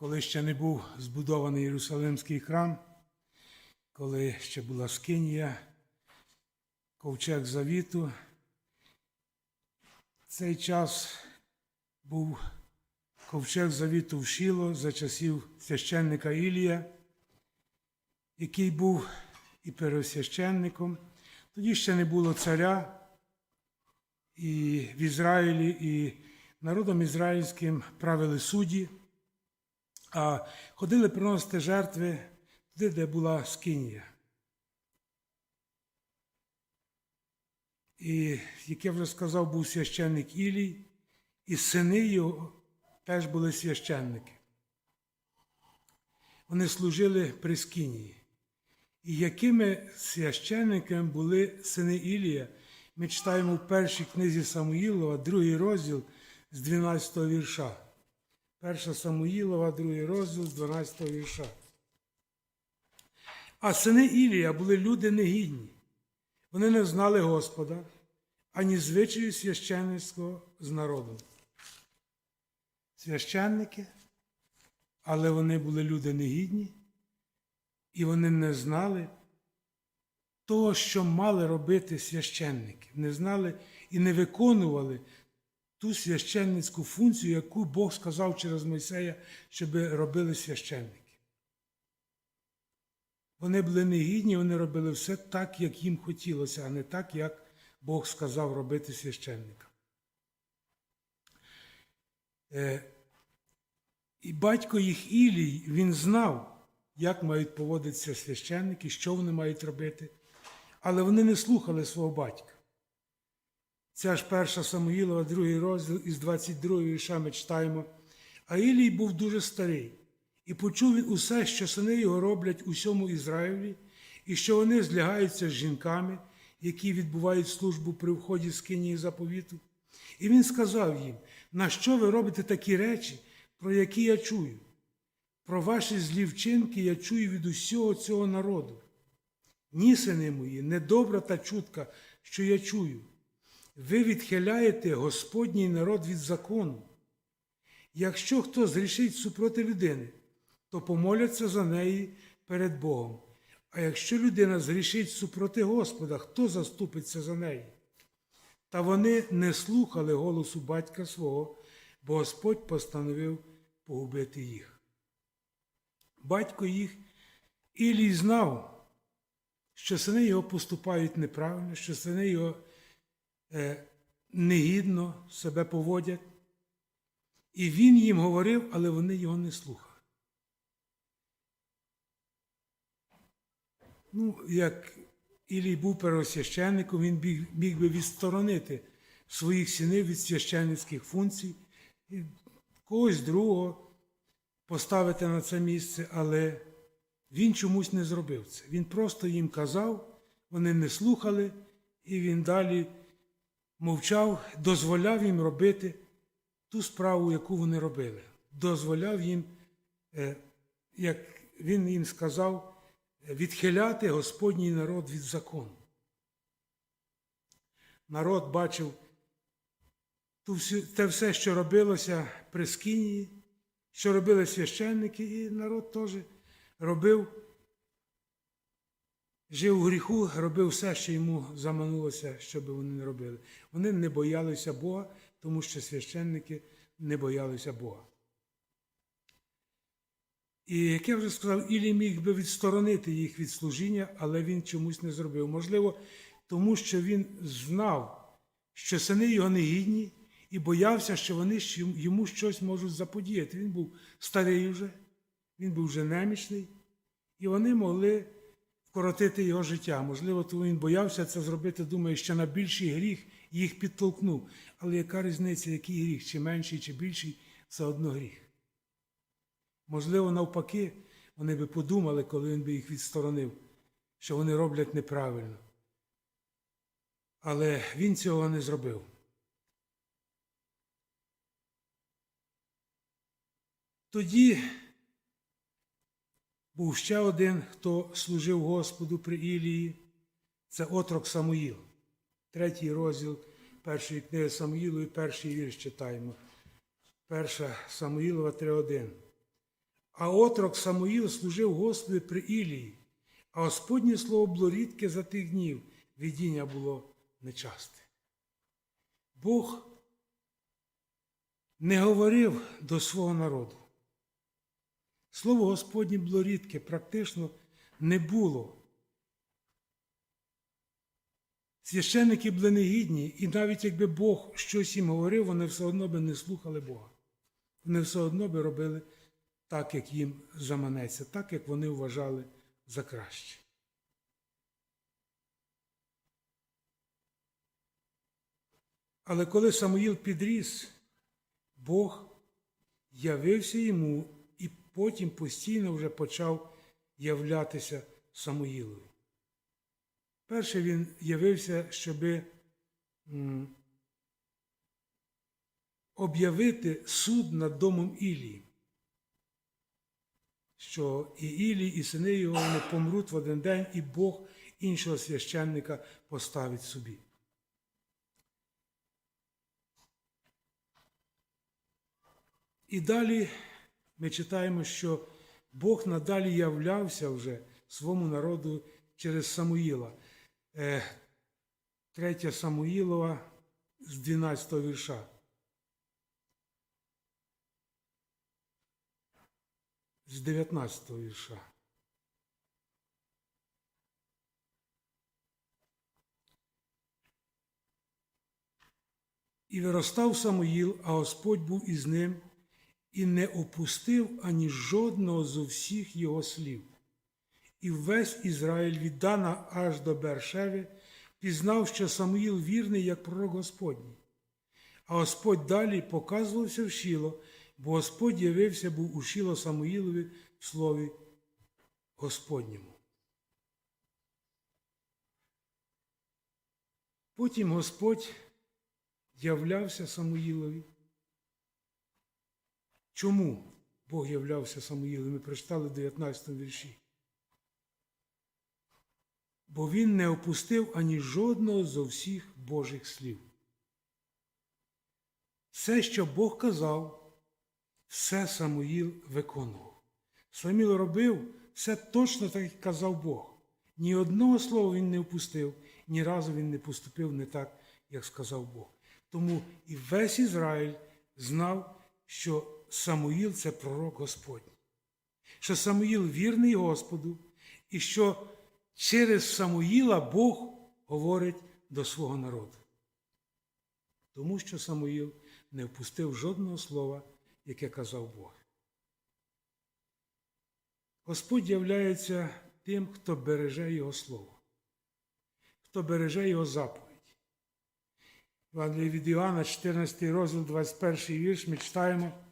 коли ще не був збудований Єрусалимський храм, коли ще була Скинія, ковчег Завіту. Цей час був ковчег Завіту в Шіло за часів священника Ілія, який був і первосвященником. Тоді ще не було царя, і в Ізраїлі, і народом ізраїльським правили судді, а ходили приносити жертви туди, де була скинія. І, як я вже сказав, був священник Ілій, і сини його теж були священники. Вони служили при скинії. І якими священниками були сини Ілія, ми читаємо в першій книзі Самуїлова, другий розділ з 12 вірша. Перша Самуїлова, другий розділ 12 вірша. А сини Ілія були люди негідні. Вони не знали Господа, ані звичаю священницького з народом. Священники, але вони були люди негідні, і вони не знали того, що мали робити священники, не знали і не виконували ту священницьку функцію, яку Бог сказав через Мойсея, щоб робили священники. Вони були негідні, вони робили все так, як їм хотілося, а не так, як Бог сказав робити священникам. Е, І батько їх Ілій, він знав, як мають поводитися священники, що вони мають робити, але вони не слухали свого батька. Це ж перша Самуїлова, другий розділ із 22 вірша ми читаємо. А Ілій був дуже старий, і почув він усе, що сини його роблять усьому Ізраїлі, і що вони злягаються з жінками, які відбувають службу при вході з кинії заповіту. І він сказав їм: на що ви робите такі речі, про які я чую? Про ваші злі вчинки я чую від усього цього народу. Ні, сини мої, недобра та чутка, що я чую. Ви відхиляєте Господній народ від закону. Якщо хто зрішить супроти людини, то помоляться за неї перед Богом. А якщо людина зрішить супроти Господа, хто заступиться за неї? Та вони не слухали голосу батька свого, бо Господь постановив погубити їх. Батько їх Ілій знав, що сини його поступають неправильно, що сини його негідно себе поводять. І він їм говорив, але вони його не слухали. Ну, як Ілій був первосвященником, він міг, міг би відсторонити своїх синів від священницьких функцій, і когось другого поставити на це місце, але він чомусь не зробив це. Він просто їм казав, вони не слухали, і він далі мовчав, дозволяв їм робити ту справу, яку вони робили. Дозволяв їм, е, як він їм сказав, відхиляти Господній народ від закону. Народ бачив те все, що робилося при Скинії, що робили священники, і народ теж робив, жив у гріху, робив все, що йому заманулося, що би вони не робили. Вони не боялися Бога, тому що священники не боялися Бога. І як я вже сказав, Ілі міг би відсторонити їх від служіння, але він чомусь не зробив. Можливо, тому що він знав, що сини його негідні, і боявся, що вони йому щось можуть заподіяти. Він був старий вже, він був вже немічний, і вони могли вкоротити його життя. Можливо, тому він боявся це зробити, думає, що на більший гріх їх підтолкнув. Але яка різниця, який гріх, чи менший, чи більший, це одно гріх. Можливо, навпаки, вони би подумали, коли він би їх відсторонив, що вони роблять неправильно. Але він цього не зробив. Тоді був ще один, хто служив Господу при Ілії, це отрок Самуїл. Третій розділ першої книги Самуїлу і перший вірш читаємо. Перша Самуїлова 3.1. А отрок Самуїл служив Господу при Ілії, а Господнє слово було рідке за тих днів, видіння було нечасте. Бог не говорив до свого народу. Слово Господнє було рідке, практично не було. Священники були негідні, і навіть якби Бог щось їм говорив, вони все одно би не слухали Бога. Вони все одно би робили так, як їм заманеться, так, як вони вважали за краще. Але коли Самуїл підріс, Бог явився йому потім постійно вже почав являтися Самуїлові. Перше він явився, щоби об'явити суд над домом Ілії, що і Ілій, і сини його не помруть в один день, і Бог іншого священника поставить собі. І далі ми читаємо, що Бог надалі являвся вже своєму народу через Самуїла. Е, Третя Самуїлова з 12 вірша. З 19 вірша. І виростав Самуїл, а Господь був із ним, і не опустив ані жодного з усіх його слів. І весь Ізраїль від Дана аж до Бершеви пізнав, що Самуїл вірний, як пророк Господній. А Господь далі показувався в Шіло, бо Господь явився був у Шіло Самуїлові в слові Господньому. Потім Господь являвся Самуїлові. Чому Бог являвся Самуїлові? Ми прочитали в 19 вірші. Бо він не опустив ані жодного зо всіх Божих слів. Все, що Бог казав, все Самуїл виконував. Самуїл робив все точно так, як казав Бог. Ні одного слова він не впустив, ні разу він не поступив не так, як сказав Бог. Тому і весь Ізраїль знав, що Самуїл це пророк Господній, що Самуїл вірний Господу, і що через Самуїла Бог говорить до свого народу. Тому що Самуїл не впустив жодного слова, яке казав Бог. Господь являється тим, хто береже Його Слово, хто береже Його заповідь. Від Іоанна, 14 розділ, 21 вірш, ми читаємо.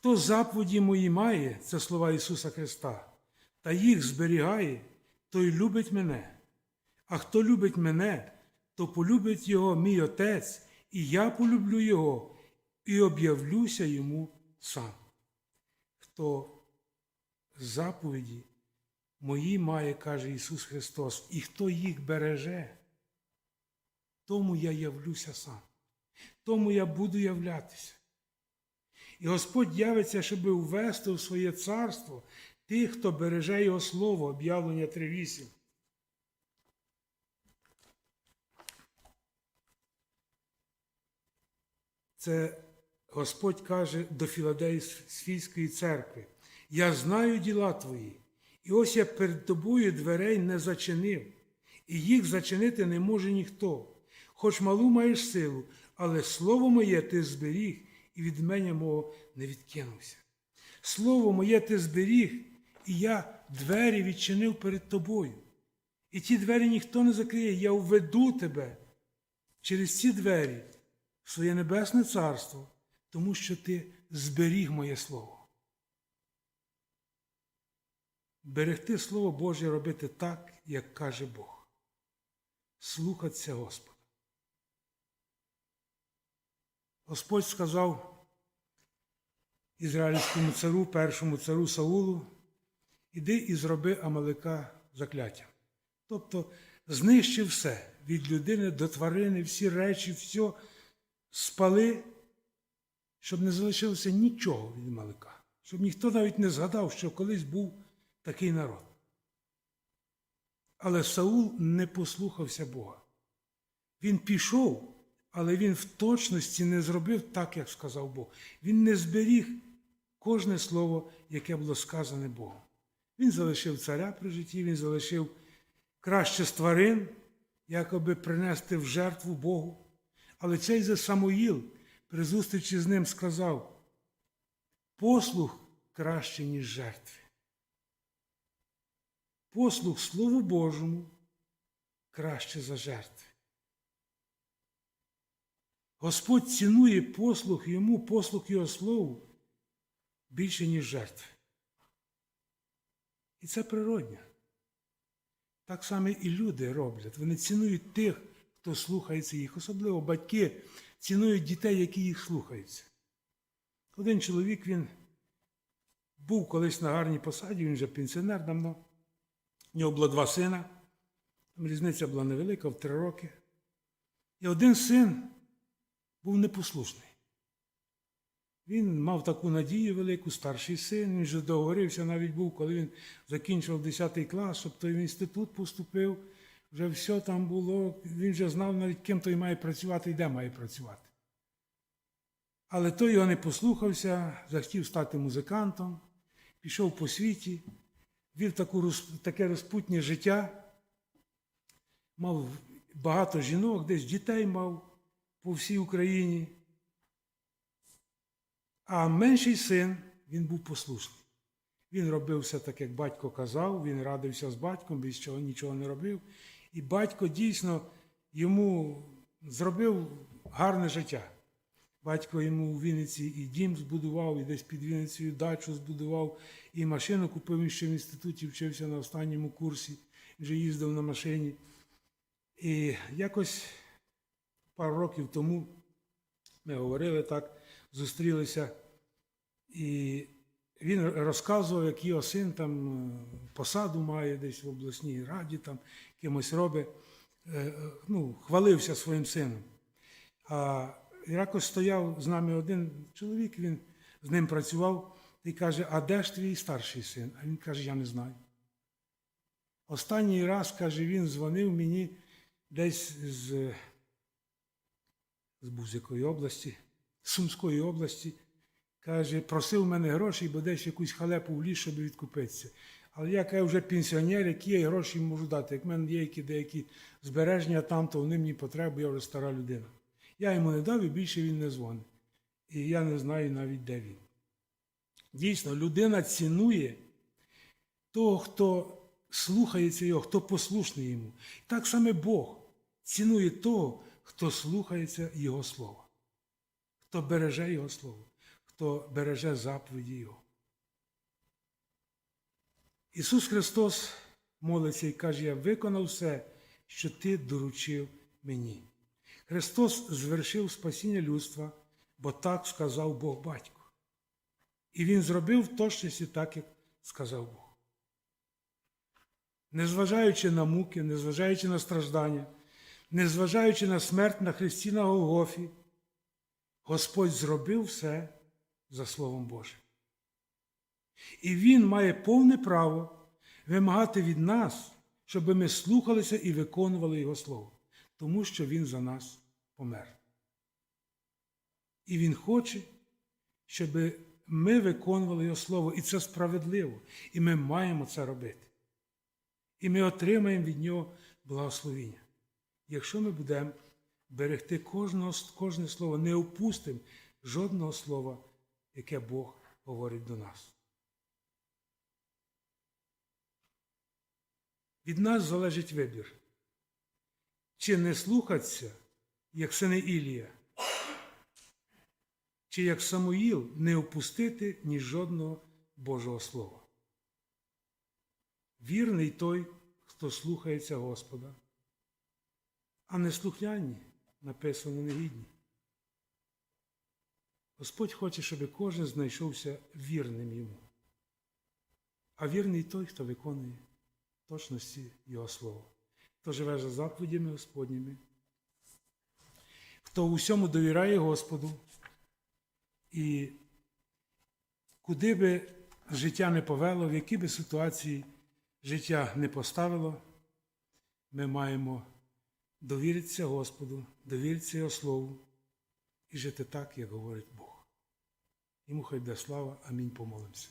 Хто заповіді мої має, це слова Ісуса Христа, та їх зберігає, той любить мене. А хто любить мене, то полюбить Його мій Отець, і я полюблю Його, і об'явлюся йому сам. Хто заповіді мої має, каже Ісус Христос, і хто їх береже, тому я явлюся сам, тому я буду являтися. І Господь явиться, щоб ввести в своє царство тих, хто береже Його Слово, об'явлення 3.8. Це Господь каже до Філадельфійської церкви: Я знаю діла твої, і ось я перед тобою дверей не зачинив, і їх зачинити не може ніхто. Хоч малу маєш силу, але слово моє ти зберіг, і від мене мого не відкинувся. Слово моє ти зберіг, і я двері відчинив перед тобою. І ті двері ніхто не закриє, я введу тебе через ці двері в своє небесне царство, тому що ти зберіг моє слово. Берегти Слово Боже робити так, як каже Бог. Слухатися Господа. Господь сказав ізраїльському цару, першому цару Саулу, іди і зроби Амалика закляттям. Тобто знищи все від людини до тварини, всі речі, все спали щоб не залишилося нічого від Малика, щоб ніхто навіть не згадав, що колись був такий народ. Але Саул не послухався Бога. Він пішов, але він в точності не зробив так, як сказав Бог. Він не зберіг кожне слово, яке було сказане Богом. Він залишив царя при житті, він залишив краще з тварин, якоби принести в жертву Богу. Але цей же Самуїл при зустрічі з ним сказав: послух краще, ніж жертви. Послух Слову Божому краще за жертви. Господь цінує послух йому, послух його слову більше, ніж жертви. І це природньо. Так само і люди роблять. Вони цінують тих, хто слухається їх. Особливо батьки цінують дітей, які їх слухаються. Один чоловік він був колись на гарній посаді, він вже пенсіонер давно. У нього було два сина. Там різниця була невелика в три роки. І один син був непослушний. Він мав таку надію велику, старший син, він вже договорився, навіть був, коли він закінчував 10 клас, щоб той в інститут поступив, вже все там було, він вже знав навіть, ким той має працювати і де має працювати. Але той його не послухався, захотів стати музикантом, пішов по світі, вів таку, таке розпутнє життя, мав багато жінок, десь дітей мав по всій Україні. А менший син, він був послушний. Він робив все так, як батько казав, він радився з батьком, без чого нічого не робив. І батько дійсно йому зробив гарне життя. Батько йому у Вінниці і дім збудував, і десь під Вінницею дачу збудував, і машину купив він ще в інституті, вчився на останньому курсі, вже їздив на машині. І якось пару років тому ми говорили так, зустрілися, і він розказував, як його син там е, посаду має десь в обласній раді, там кимось робить, Е, е, ну, хвалився своїм сином. А якось стояв з нами один чоловік, він з ним працював і каже, а де ж твій старший син? А він каже, я не знаю. Останній раз, каже, він дзвонив мені десь з, з Бузької області, Сумської області. Каже, просив мене гроші, бо десь якусь халепу в ліс, щоб відкупитися. Але я каже, вже пенсіонер, які я гроші можу дати. Як в мене є які деякі збереження там, то вони мені потребують, я вже стара людина. Я йому не дав і більше він не дзвонить. І я не знаю навіть, де він. Дійсно, людина цінує того, хто слухається його, хто послушний йому. Так само Бог цінує того, хто слухається Його слова, хто береже Його слово, хто береже заповіді Його. Ісус Христос молиться і каже, я виконав все, що Ти доручив мені. Христос звершив спасіння людства, бо так сказав Бог Батько. І Він зробив в точності так, як сказав Бог. Незважаючи на муки, незважаючи на страждання, незважаючи на смерть на Христі на Голгофі, Господь зробив все за Словом Божим. І Він має повне право вимагати від нас, щоб ми слухалися і виконували Його Слово, тому що Він за нас помер. І Він хоче, щоб ми виконували Його Слово, і це справедливо, і ми маємо це робити. І ми отримаємо від Нього благословіння. Якщо ми будемо берегти кожного, кожне слово, не опустимо жодного слова, яке Бог говорить до нас. Від нас залежить вибір. Чи не слухатися, як сини Ілія, чи як Самуїл не опустити ні жодного Божого Слова. Вірний той, хто слухається Господа, а не слухняні написано негідні. Господь хоче, щоб кожен знайшовся вірним йому. А вірний той, хто виконує точності Його Слова, хто живе за заповідями Господніми, хто у всьому довіряє Господу І куди би життя не повело, в які би ситуації життя не поставило, ми маємо довіритися Господу, довіритися Його Слову і жити так, як говорить Бог. Йому хай буде слава. Амінь. Помолимося.